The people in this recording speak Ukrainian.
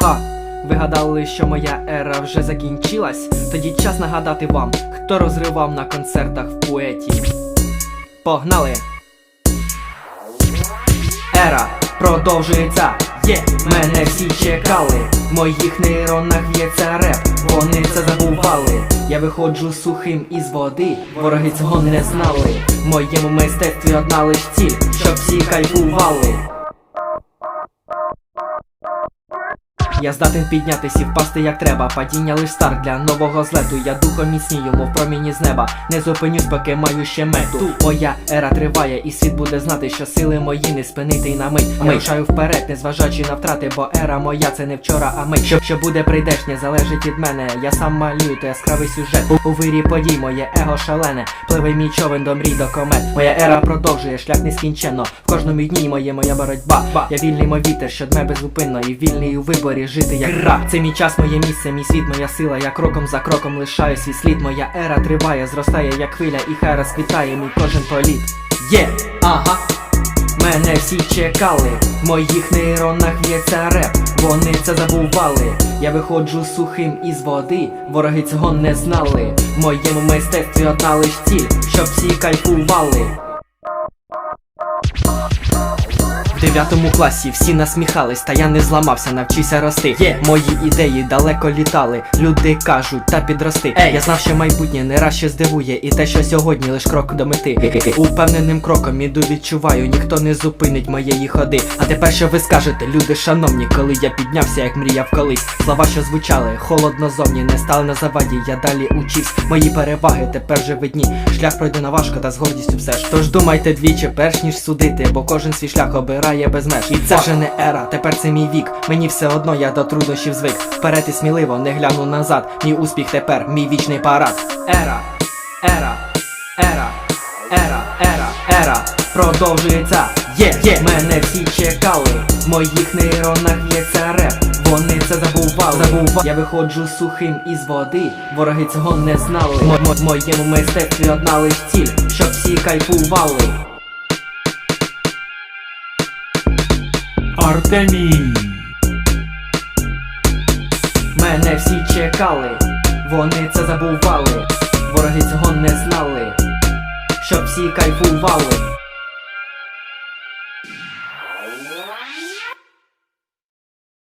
Ха, ви гадали, що моя ера вже закінчилась? Тоді час нагадати вам, хто розривав на концертах в поеті. Погнали! Ера продовжується, є, мене всі чекали. В моїх нейронах в'ється реп, вони це забували. Я виходжу сухим із води, вороги цього не знали. В моєму мистецтві одна лиш ціль, щоб всі кайфували. Я здатен піднятися і впасти як треба. Падіння лиш старт для нового злету. Я духом міцнію, мов проміні з неба. Не зупинюсь, поки маю ще мету. Моя ера триває, і світ буде знати, що сили мої не спинити й на мить. Я рушаю вперед, незважаючи на втрати, бо ера моя це не вчора, а мить. Що, що буде прийдешнє, залежить від мене. Я сам малюю, то яскравий сюжет. У, у вирі подій моє его шалене. Пливе мій човен до мрій до комет. Моя ера продовжує шлях нескінченно. В кожному дні моє моя боротьба. Я вільний мой вітер, що дме безупинно, і вільний у виборі жити як раб. Це мій час, моє місце, мій світ, моя сила. Я кроком за кроком лишаю свій слід. Моя ера триває, зростає як хвиля, і хай розквітає мій кожен політ. Є, ага. Мене всі чекали, в моїх нейронах в'ється реп, вони це забували. Я виходжу сухим із води, вороги цього не знали. В моєму мистецтві одна лиш ціль, щоб всі кайфували. В дев'ятому класі всі насміхались, та я не зламався, навчився рости. Є мої ідеї далеко літали. Люди кажуть, та підрости. Ей, я знав, що майбутнє не раз ще здивує, і те, що сьогодні лиш крок до мети. Упевненим кроком іду, відчуваю, ніхто не зупинить моєї ходи. А тепер що ви скажете, люди шановні, коли я піднявся, як мріяв колись. Слова, що звучали, холодно зовні, не стали на заваді, я далі учився. Мої переваги тепер вже видні. Шлях пройдено важко та з гордістю все ж. Тож думайте двічі, перш ніж судити, бо кожен свій шлях обирає без меж. І це вже не ера, тепер це мій вік. Мені все одно я до труднощів звик. Вперед і сміливо, не гляну назад. Мій успіх тепер, мій вічний парад. Ера, ера, ера, ера, ера, ера. Продовжується, є, є, мене всі чекали. В моїх нейронах в'ється реп. Вони це забували. Забува. Я виходжу сухим із води. Вороги цього не знали. В моєму мистецтві одна лиш ціль, щоб всі кайфували. Артемій. Мене всі чекали, вони це забували, вороги цього не знали, щоб всі кайфували.